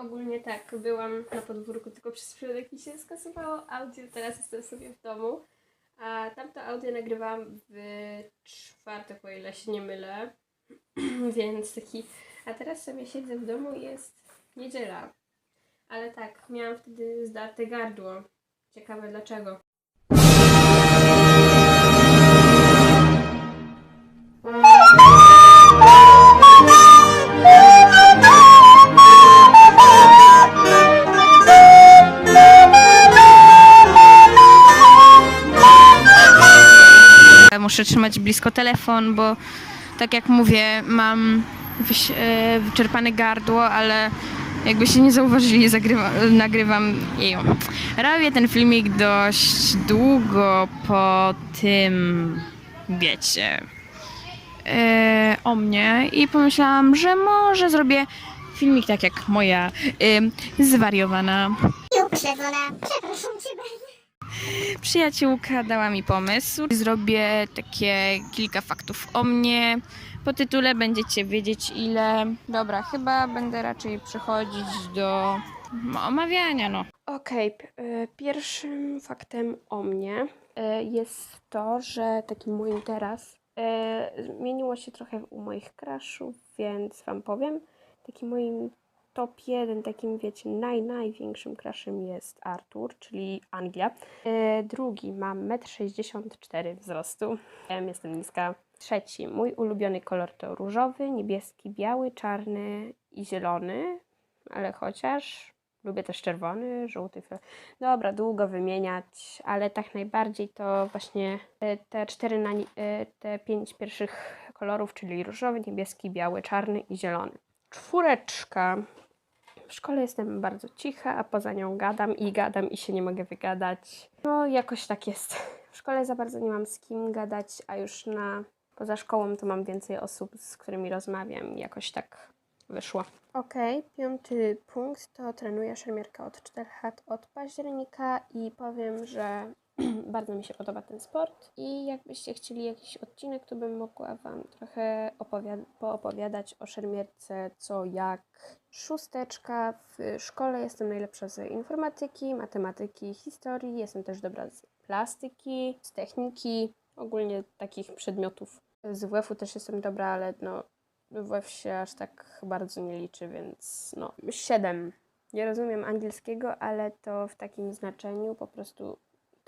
Ogólnie tak, byłam na podwórku tylko przez przypadek mi się skasowało audio, teraz jestem sobie w domu. A tamto audio nagrywałam w czwartek, o ile się nie mylę. Więc taki. A teraz sobie siedzę w domu i jest niedziela. Ale tak, miałam wtedy zdarte gardło. Ciekawe dlaczego. Muszę trzymać blisko telefon, bo tak jak mówię, mam e, wyczerpane gardło, ale jakbyście nie zauważyli, zagrywa, nagrywam jej. Robię ten filmik dość długo po tym, wiecie, e, o mnie i pomyślałam, że może zrobię filmik tak jak moja e, zwariowana i uprzedzona. Przepraszam cię bardzo. Przyjaciółka dała mi pomysł. Zrobię takie kilka faktów o mnie. Po tytule będziecie wiedzieć ile. Dobra, chyba będę raczej przechodzić do omawiania, no. Okej, p- e, pierwszym faktem o mnie e, jest to, że takim moim teraz e, zmieniło się trochę u moich crashów, więc Wam powiem. Takim moim top 1, takim wiecie, naj, największym crashem jest Artur, czyli Anglia. E, drugi, mam 1,64 m wzrostu, Em, jestem niska. Trzeci, mój ulubiony kolor to różowy, niebieski, biały, czarny i zielony, ale chociaż Lubię też czerwony, żółty. Dobra, długo wymieniać, ale tak najbardziej to właśnie e, te cztery, na, e, te pięć pierwszych kolorów, czyli różowy, niebieski, biały, czarny i zielony. Czwóreczka. W szkole jestem bardzo cicha, a poza nią gadam i gadam i się nie mogę wygadać. No, jakoś tak jest. W szkole za bardzo nie mam z kim gadać, a już na poza szkołą to mam więcej osób, z którymi rozmawiam. Jakoś tak wyszło. Okej, piąty punkt to trenuję szermierka od 4 lat od października i powiem, że bardzo mi się podoba ten sport i jakbyście chcieli jakiś odcinek, to bym mogła Wam trochę opowiad- poopowiadać o szermierce, co jak. Szósteczka, w szkole jestem najlepsza z informatyki, matematyki, historii, jestem też dobra z plastyki, z techniki, ogólnie takich przedmiotów. Z WF-u też jestem dobra, ale no WF się aż tak bardzo nie liczy, więc no 7. Nie rozumiem angielskiego, ale to w takim znaczeniu po prostu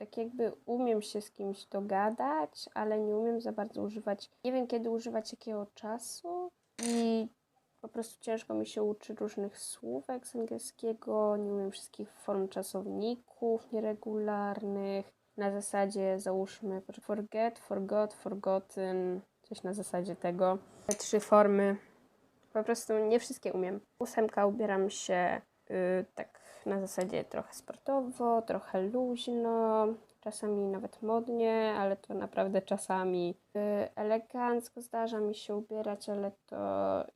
tak jakby umiem się z kimś dogadać, ale nie umiem za bardzo używać, nie wiem kiedy używać jakiego czasu i po prostu ciężko mi się uczy różnych słówek z angielskiego, nie umiem wszystkich form czasowników nieregularnych. Na zasadzie załóżmy forget, forgot, forgotten, coś na zasadzie tego. Te trzy formy po prostu nie wszystkie umiem. Ósemka ubieram się y, tak na zasadzie trochę sportowo, trochę luźno, czasami nawet modnie, ale to naprawdę czasami y, elegancko zdarza mi się ubierać, ale to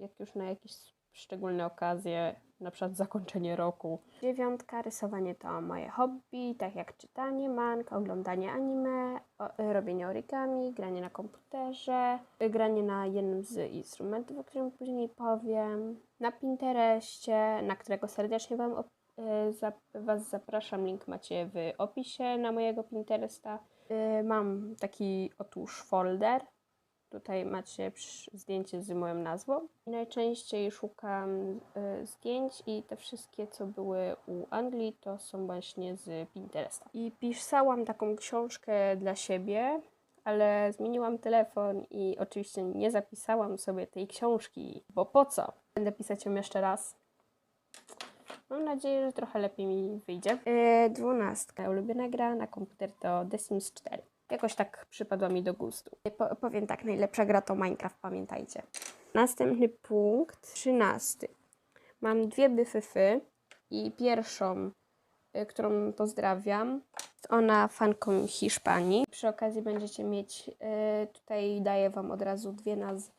jak już na jakieś szczególne okazje, na przykład zakończenie roku. Dziewiątka, rysowanie to moje hobby, tak jak czytanie mang, oglądanie anime, y, robienie origami, granie na komputerze, y, granie na jednym z instrumentów, o którym później powiem, na Pinterestie, na którego serdecznie Wam Was zapraszam, link macie w opisie na mojego Pinteresta. Y, Mam taki otóż folder, Tutaj macie zdjęcie z moją nazwą. Najczęściej szukam y, zdjęć i te wszystkie, co były u Anglii, to są właśnie z Pinteresta. I pisałam taką książkę dla siebie, ale zmieniłam telefon i oczywiście nie zapisałam sobie tej książki, bo po co? Będę pisać ją jeszcze raz. Mam nadzieję, że trochę lepiej mi wyjdzie. Yy, dwunastka. Ulubiona gra na komputer to The Sims 4. Jakoś tak przypadła mi do gustu. Po, powiem tak, najlepsza gra to Minecraft, pamiętajcie. Następny punkt, trzynasty. Mam dwie byfyfy i pierwszą, y, którą pozdrawiam, ona fanką Hiszpanii. Przy okazji będziecie mieć, tutaj daję Wam od razu dwie nazwy,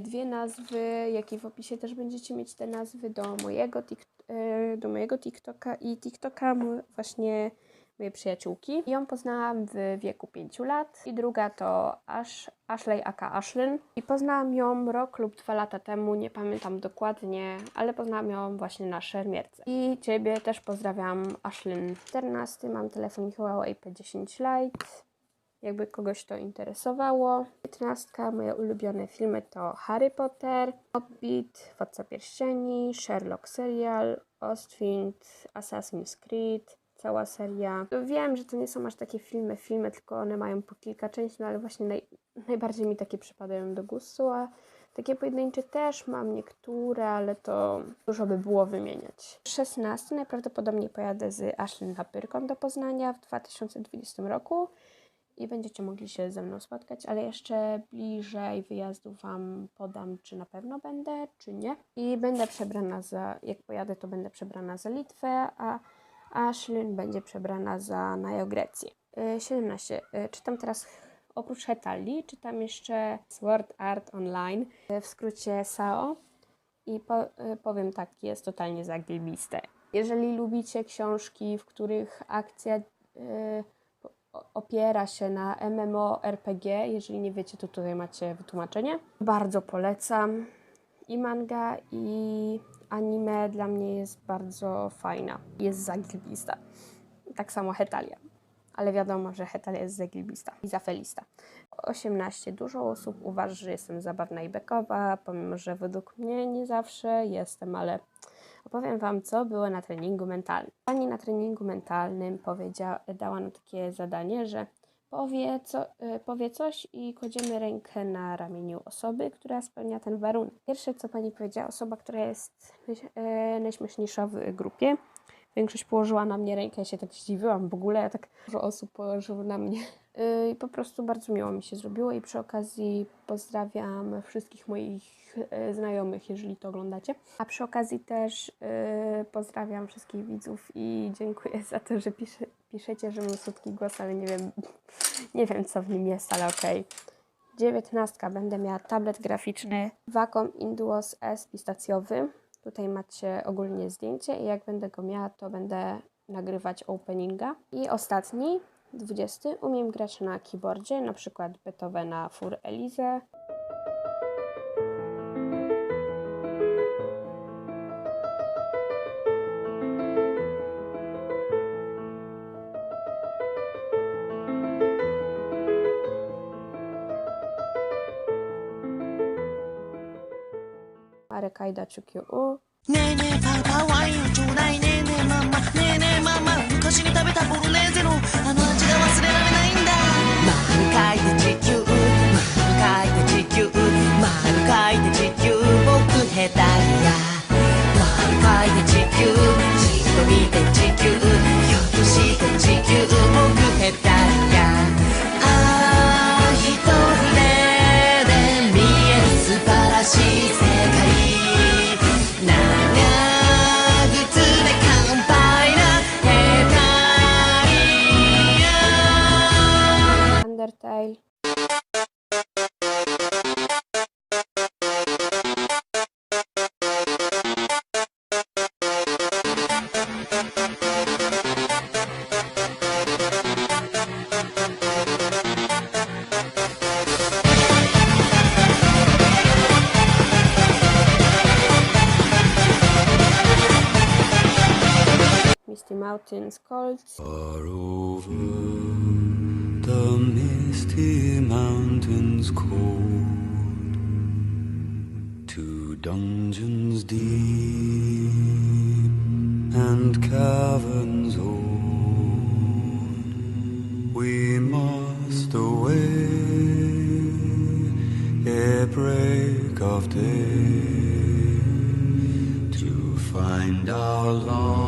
dwie nazwy, jak i w opisie też będziecie mieć te nazwy do mojego, do mojego TikToka i TikToka właśnie mojej przyjaciółki. Ją poznałam w wieku 5 lat i druga to Ash, Ashley aka Ashlyn. I poznałam ją rok lub dwa lata temu, nie pamiętam dokładnie, ale poznałam ją właśnie na szermierce. I Ciebie też pozdrawiam Ashlyn 14, mam telefon Huawei P10 Lite jakby kogoś to interesowało. 15. Moje ulubione filmy to Harry Potter, Hobbit, Władca Pierścieni, Sherlock Serial, Ostwind, Assassin's Creed, cała seria. Wiem, że to nie są aż takie filmy, filmy, tylko one mają po kilka części, no ale właśnie naj, najbardziej mi takie przypadają do gustu, a takie pojedyncze też mam niektóre, ale to dużo by było wymieniać. 16. Najprawdopodobniej pojadę z Ashlyn Papyrką do Poznania w 2020 roku i będziecie mogli się ze mną spotkać, ale jeszcze bliżej wyjazdu Wam podam, czy na pewno będę, czy nie. I będę przebrana za, jak pojadę, to będę przebrana za Litwę, a Ashlyn będzie przebrana za Najogrecję. Y, 17. Y, Czytam teraz oprócz Hetalii, czytam jeszcze Sword Art Online, y, w skrócie SAO. I po, y, powiem tak, jest totalnie zagłebiste. Jeżeli lubicie książki, w których akcja y, o- opiera się na MMORPG. Jeżeli nie wiecie, to tutaj macie wytłumaczenie. Bardzo polecam. I manga, i anime dla mnie jest bardzo fajna. Jest zagilbista. Tak samo Hetalia. Ale wiadomo, że Hetalia jest zagilbista i zafelista. 18. Dużo osób uważa, że jestem zabawna i bekowa, pomimo, że według mnie nie zawsze jestem, ale Opowiem Wam, co było na treningu mentalnym. Pani na treningu mentalnym powiedziała, dała nam takie zadanie, że powie, co, y, powie coś i kładziemy rękę na ramieniu osoby, która spełnia ten warunek. Pierwsze, co Pani powiedziała, osoba, która jest y, najśmieszniejsza w grupie. Większość położyła na mnie rękę, ja się tak zdziwiłam. W ogóle tak dużo osób położyło na mnie. Y, I po prostu bardzo miło mi się zrobiło i przy okazji pozdrawiam wszystkich moich y, znajomych, jeżeli to oglądacie. A przy okazji też y, pozdrawiam wszystkich widzów i dziękuję za to, że pisze, piszecie, że mam słodki głos, ale nie wiem, nie wiem co w nim jest, ale okej. Dziewiętnastka będę miała tablet graficzny Wacom Induos S pistacjowy. Tutaj macie ogólnie zdjęcie i jak będę go miała, to będę nagrywać openinga. I ostatni, 20. Umiem grać na keyboardzie, na przykład Beethovena Fur Elise. Arakayda Chukyu o. Mountains Cold. Far over the misty mountains cold, to dungeons deep and caverns old, we must away ere break of day to find our long